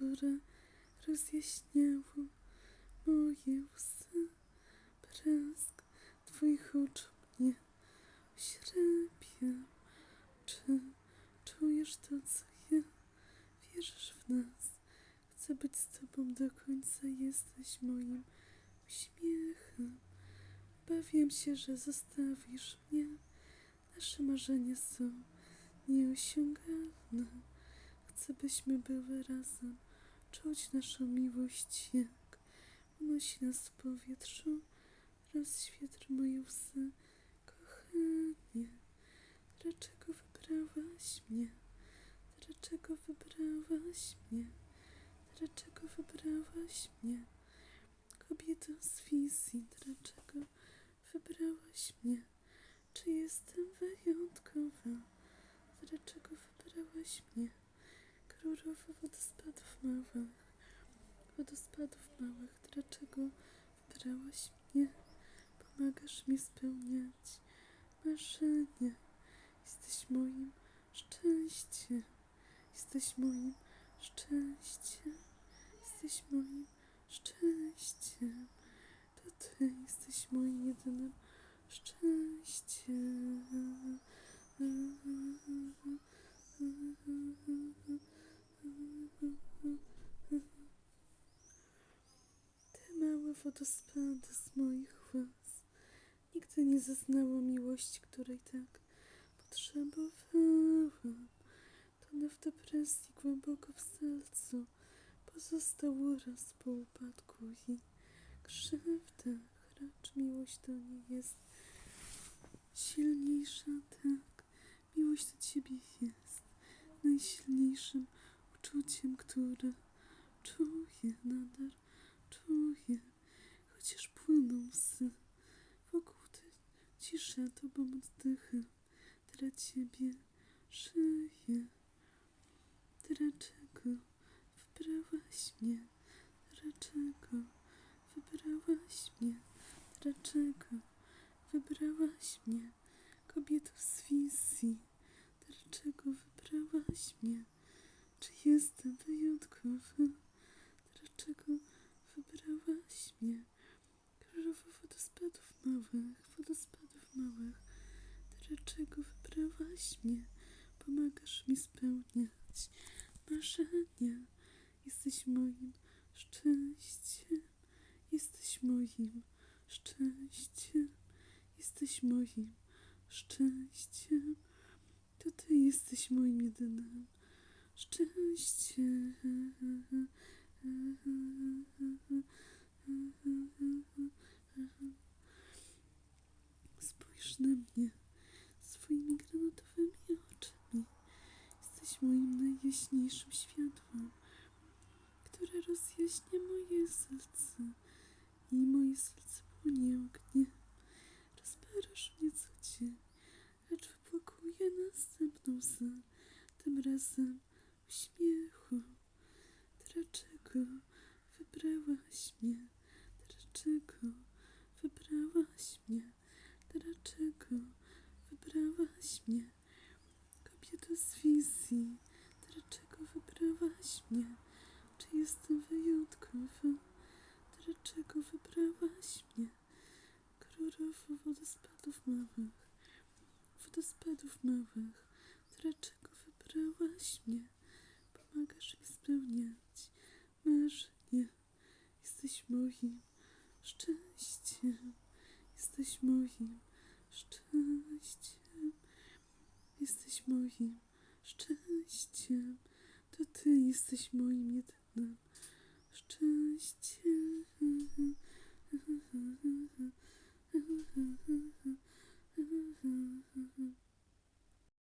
które rozjaśniało moje łzy. Blask twoich oczu mnie oślepia. Czy czujesz to, co ja? Wierzysz w nas. Chcę być z tobą do końca. Jesteś moim uśmiechem. Obawiam się, że zostawisz mnie. Nasze marzenia są nieosiągalne. Chcę, byśmy były razem. Czuć naszą miłość, jak unosi nas w powietrzu. Rozświetl moje łzy, kochanie. Dlaczego wybrałaś mnie? Dlaczego wybrałaś mnie? Dlaczego wybrałaś mnie? Kobieto z wizji, dlaczego wybrałaś mnie? Czy jestem wyjątkowa? Dlaczego wybrałaś mnie? Królowo wodospadów małych, wodospadów małych, dlaczego wybrałaś mnie? Pomagasz mi spełniać marzenia. Jesteś moim szczęściem. Jesteś moim szczęściem. Jesteś moim szczęściem. To ty jesteś moim jedynym małe wodospady z moich łez nigdy nie zaznała miłości, której tak potrzebowałam. Tonę w depresji głęboko w sercu pozostał uraz po upadku i krzywdach, racz miłość do niej jest silniejsza, tak. Miłość do ciebie jest najsilniejszym uczuciem, które czuję, nadal czuję, chociaż płyną łzy. Wokół ty cisza, tobą oddycham, dla ciebie żyję. Dlaczego wybrałaś mnie? Dlaczego wybrałaś mnie? Dlaczego wybrałaś mnie? Kobieto z wizji, dlaczego wybrałaś mnie? Czy jestem wyjątkowa? Dlaczego wybrałaś mnie? Królowo wodospadów małych, wodospadów małych, dlaczego wybrałaś mnie? Pomagasz mi spełniać marzenia. Jesteś moim szczęściem, jesteś moim szczęściem, jesteś moim szczęściem. To ty jesteś moim jedynym szczęściem. Spójrz na mnie swoimi granatowymi oczami. Jesteś moim najjaśniejszym światłem, które rozjaśnia moje serce i moje serce płonie ogniem. Rozparasz mnie co dzień, lecz wypłakuję następną łzę, tym razem uśmiechu. Dlaczego wybrałaś mnie? Dlaczego wybrałaś mnie? Dlaczego wybrałaś mnie? Kobieto z wizji, dlaczego wybrałaś mnie? Czy jestem wyjątkowa? Dlaczego wybrałaś mnie? Królowo wodospadów małych, wodospadów małych, dlaczego wybrałaś mnie? Pomagasz mi spełniać marzenia. Jesteś moim szczęściem. Jesteś moim szczęściem. Jesteś moim szczęściem. To ty jesteś moim jedynym szczęściem.